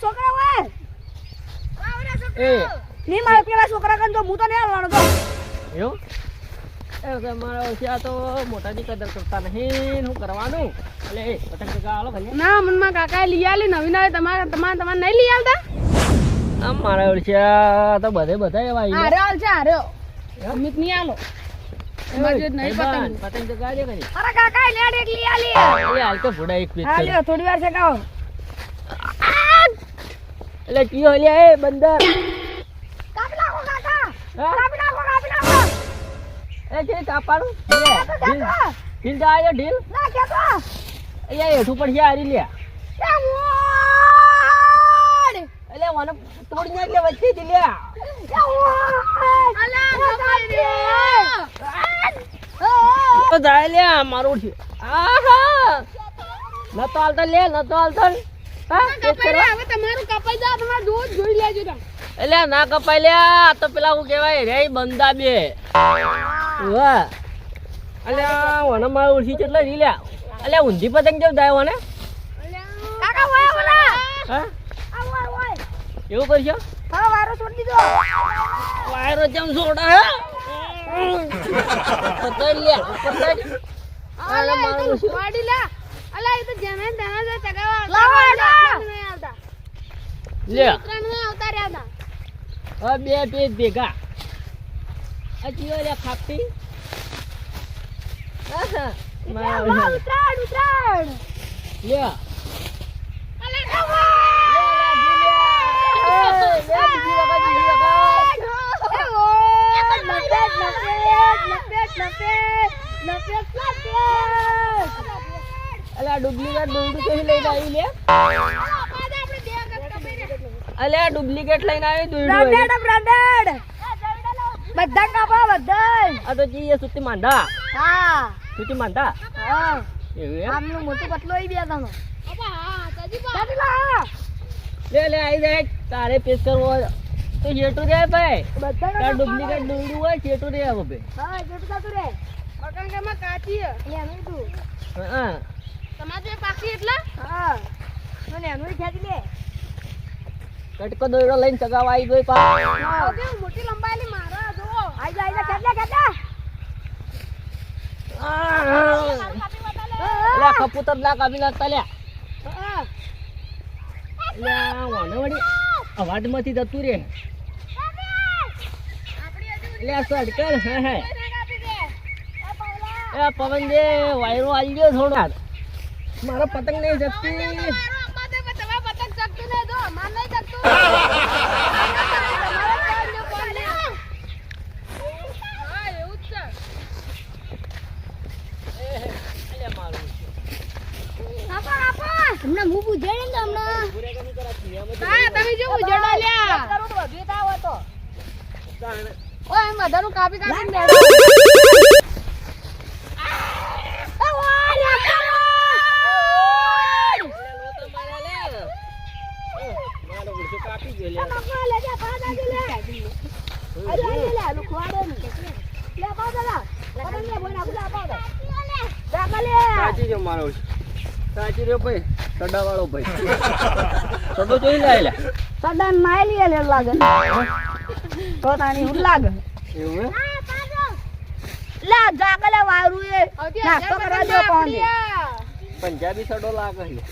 છોકરા કન તો હું તો નહીં આવવાનો તો. એવું? એ મારા ઓછા તો મોટાની કદર કરતા નહીં હું કરવાનું? એટલે એ પતંગ આલો ભલે ના મનમાં કાકા લઈ આલી નવી નવી તમારે તમારે તમારે નહીં લઈ આવતા? આમ મારા ઓળખ્યા તો બધે બધા એવા ઈ હારે હાલ છે હારે અમિત નહીં હાલો. નહીં પતંગ. પતંગ અરે કાકા લઈ એ હાલ તો ભૂડા એક પીસ થોડી વાર એ બંદર. કાકા? કાપી નાખો કાપી નાખો એ કાપાનું લે, ઢીલ ઢીલ તો આયો ઢીલ ના અહીંયા હેઠું એટલે મને તોડી નાખ લે વચ્ચે થી અલા તો જાય લે. મારું છે આહા નતો હાલતા લે નતો હાલતો. હા હવે તમારું કપાઈ જા તમારે દૂધ જોઈ લેજો તમે. એટલે ના કપાય લે આ તો પેલા હું કહેવાય રે બંદા બે. વાહ અલે વને મારું ઉઠી કેટલા રી લે અલે ઊંધી પતંગ કેમ થાય વને કાકા ઓય ઓલા. હા? આ ઓય ઓય એવું કરશો? હા વાયરો છોડી દીધો. વાયરો જેમ છોડા હે? પતંગ લે પતંગ અલે મારું વાડી લે. અલા એ તો જેને તેના જે ચગાવા લાવો લે. ત્રણ નહીં આવતા રહ્યા હતા હવે બે પેજ ભેગા. હજી ઓલે ખાપી. આહા, મારું વાહ, ઉતરાણ ઉતરાણ. લે. અલે કવા ડુપ્લિકેટ દોરડું કઈ લઈને આવી લે? અલે આ ડુપ્લિકેટ લઈને આવી બ્રાન્ડેડ બધા કાપા બધા આ તો જી સુતી માંડા હા. સુતી માંડા હા? આમનું મોટું પતલો આવી બે તમે. લે લે આવી જાય. તારે પેસ કરવો હોય. તો શેઠું રે ભાઈ. બધા તાર ડુપ્લિકેટ દોરડું હોય શેઠું રે હવે હા જેટલું થતું રે. મકાન કાચી એનું તું. હા. તમારે પાકી એટલા? હા. મને એનું ખેંચી લે. કટકો દોરડો લઈને ચગાવા આવી ગઈ પા મોટી લંબાયેલી મારો જો આઈ જા આઈ જા ખેંચ ખેંચ. લે કપૂતર ના કાપી નાખતા લે લે વાને વળી. અવાજમાંથી જતું રે. લે સડકર હે હે. એ પવન જે વાયરો ગયો થોડો. મારો પતંગ નહીં જતી મારું તમને હું પૂછે ને તમને હા તમે જો ઉજડો લ્યા ઓય એમ બધાનું કાપી મારો રહ્યો મારો. સાચી રહ્યો ભાઈ? સડા વાળો ભાઈ. સડો જોઈ લે લે સદન માયલી લે લાગે તો તાણી હું લાગે. એવું લા લે જાગલે વારું એ. નાસ્તો કરવા જો કોણ પંજાબી સડો લાગે છે.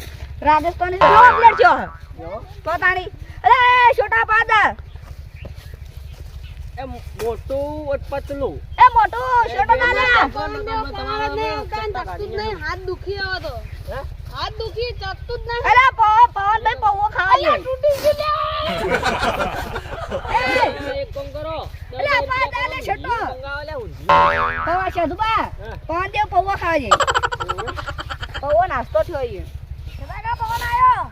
રાજસ્થાની જો પ્લેટ છો જો. તો તાણી અરે છોટા પાદર એ મોટું અને પતલું. એ મોટું છોટો ના લે. હાથ દુખી આવે તો. હાથ દુખી ચકતું જ નહીં. અરે પવન પવન ભાઈ પૌવો ખાવા તૂટી ગયું. એક કામ કરો. લે. પૌવા પવન દેવ પૌવા નાસ્તો થયો પવન આયો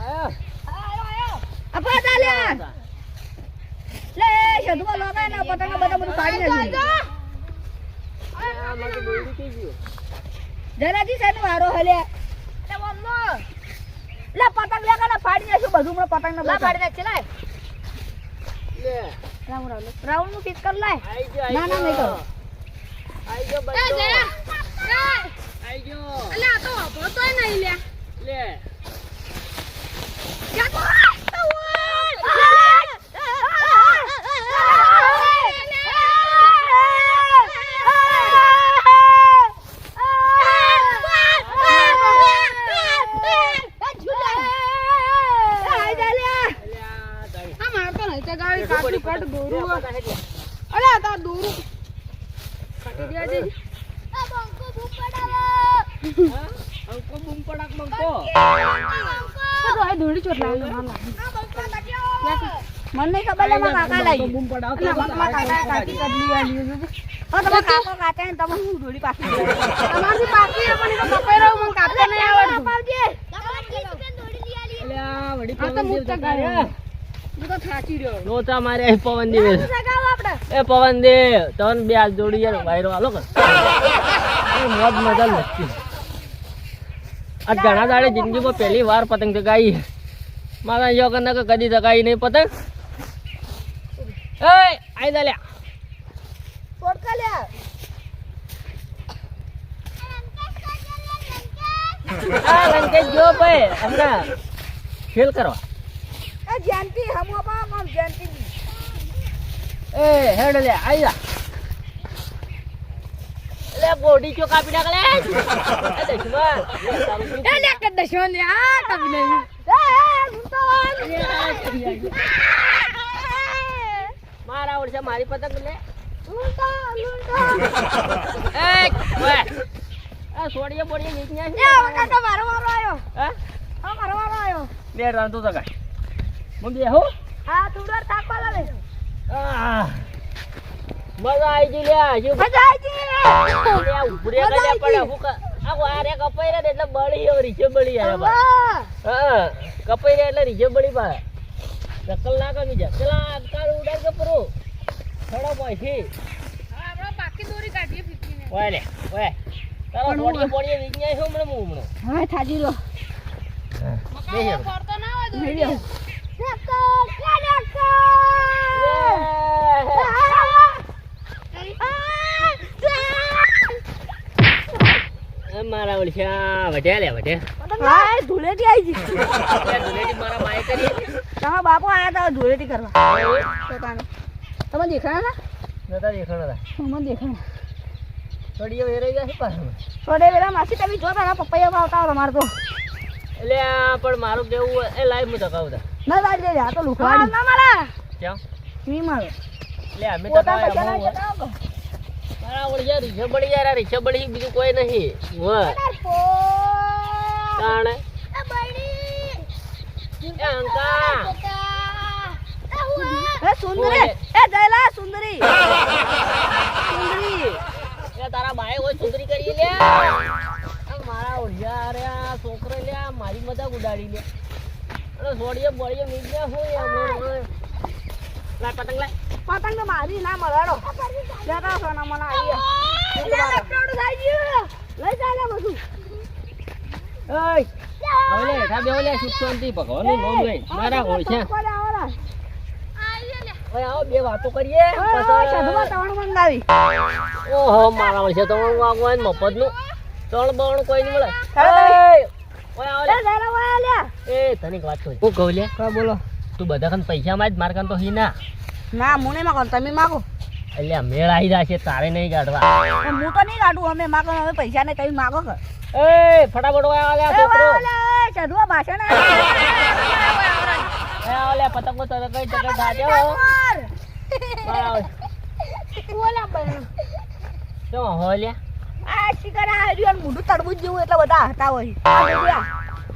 આયા. આયો આયો આ પાદ આલે શેઢુમાં લોગાય ને પતંગ નાખી. જરાજી શેનો વારો હલે લે પતંગ લે કાલે ફાડી નાખ્યું બધું મને પતંગ ને ફાડી નાખશે લે લે, રાઉન્ડ રાઉન્ડ રાઉન્ડનું ફિક્સ કર લાય આઈ ગયો, આઈ ના, ના, નહીં. કરો. આઈ ગયો બંધો. આઈ ગયો. લે. અલ્યા, કેટલું બધું પતંગ. લે, પતંગ હેઠી. હા? અંકો બૂમ પડાક મંકો. મને નહીં ખબર લે મારા કાકા લાવી બૂમ પડાક. મારા કાકા કાકી કદલી વાળી છે. હા, કાકો કાકા ને તમે હું દોડી પાછી અલ્યા, વળી પવન દેવ જતા રહ્યા. લોચા મારે અહીં પવન દેવ એ પવન દેવ તન બે હાથ જોડી યાર વાયરો આલો કર એ મોજ મજા નથી આ ઘણા દાડે જિંદગીમાં પહેલી વાર પતંગ ચગાવી મારા યોગ કે કદી ચગાવી નહીં પતંગ. એ આઈ દા લ્યા. આ લંકેશ જો ભાઈ હમણાં ખેલ કરવા. એ જયંતી હમો બા મમ જયંતી એ હેડ લે જા લે બોડી ચો કાપી નાખ લે. એ દશમન. એ લે કે દશો ને આ કભી નહીં એ મુંતાવાન મારા ઓળશે મારી પતંગ લે. લુંટા લુંટા એ ઓય. આ સોડીએ બોડીએ નીકળ્યા એ છે હવે કાકા મારો વારો આયો હા? હા મારો વારો આયો બે રાંધો તો કાઈ મમ બે હો? હા તુડર થાક પાલા લે મજા આવી ગઈ લે શું મજા આવી ગઈ લે. ઉભરે કરે પડે હું ક આ રે કપાઈ રે એટલે બળી હવે રીજે બળી આવે હા. કપાઈ રે એટલે રીજે બળી પા ચક્કલ ના કમી જા પેલા અટકાળ ઉડાડ કે પરો થોડો પછી. ઓય લે ઓય. તારો બોડીએ બોડીએ વિજ્ઞાય શું મને હું હમણાં? હા થાજી લો. બે ફરતો ના લ્યો એ મારા ઓળશા વધ્યા લે વધ્યા. હા ધૂળેટી આવી ગઈ. લે મારા માય કરી તમારા બાપો આયા હતા ધૂળેટી કરવા. પોતાનું. તમે દેખાણા નતા દેખાણા હતા મને દેખાણા. થોડીઓ વેરાઈ ગયા છે પાછળ. થોડે વેલા માસી તમે જો પેલા પપૈયા આવતા તમારે તો. એટલે આ પણ મારું કેવું એ લાઈવ હું તકાવતા ના લાડી દે આ તો લુખવાડી ના મારા. કેમ મી મારો. લે અમે તો હું. ના મારા ઓળશા રીછે બળી યાર રીછે બળી બીજું કોઈ નહીં. વાહ કાણે એ અંકા. એ સુંદરી. એ જયલા સુંદરી. સુંદરી. એ તારા બાએ હોય સુંદરી કરી લે. મારા ઓળિયા આ છોકરો લે મારી મજાક ઉડાડી લે. સોડીએ બોડીએ મીજ્યા હોય હમણાં લાય પતંગ લાય. પતંગ તો મારી ના મરાડો લેતા સોના મને આવી લઈ ચાલે બધું. ઓય. હવે હેઠા બેહો લે સુખ શાંતિ ભગવાનનું નામ લઈ. મારા ઓળખ્યા કોને ઓય આવો બે વાતો કરીએ. પછી તવણ મંગાવી ઓહો મારા ઓળખ્યા તો વાગવા મફતનું. તળ બળ કોઈ નહીં મળે. એ લે જયલા વાયા લ્યા એ તને એક વાત કહું. કહું લે. કા બોલો. તું બધા કન પૈસા માં જ માર કન તો હી ના. ના હું નહીં માગો તમે માગો. એટલે મેળ આવી જશે તારે નહીં કાઢવા પણ હું તો નહીં કાઢું અમે માગો હવે પૈસા ને કઈ માગો કે. એ ફટાફટ એ છોકરો. શેઢુમાં ભાષણ એ આવો લે પતંગો તો કઈ ટકે થાજો મારા શું હો લે આ શિકાર આ હરિયન મોઢું તડબૂચ જેવું એટલે બધા હતા હોય.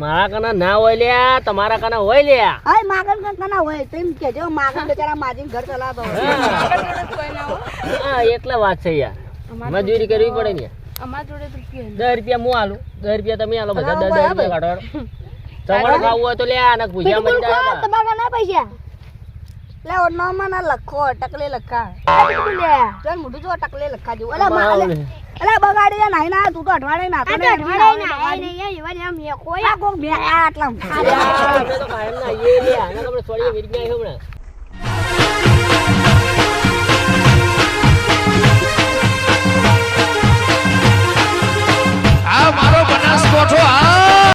મારા કને ના હોય લ્યા તમારા કના હોય લ્યા. હાય માગણ કના હોય તેમ કેજો માગણ બેચારા માજીને ઘર ચલાતો. હા. એટલે વાત છે યાર. મજૂરી કરવી પડે ને. જોડે રૂપિયા નહીં. દસ રૂપિયા હું આલું. દસ રૂપિયા તમે આલો બધા દસ દસ રૂપિયા કાઢો તમારે ખાવું હોય તો લે અને મળી જાય તમારા ના પૈસા? લે ઓનો મને લખો ટકલે લખા લે. ચાલ મોઢું જો ટકલે લખા જેવું અલા. અલે બગાડી ના ના તું તો અઠવાડે ના તો અઠવાડે ના એ એવા ને મે કોઈ આ કોક બે આટલા મે તો કાયમ ના એ લે આના આપણે થોડી વિજ્ઞાન હમણા. મારો બનાસ આ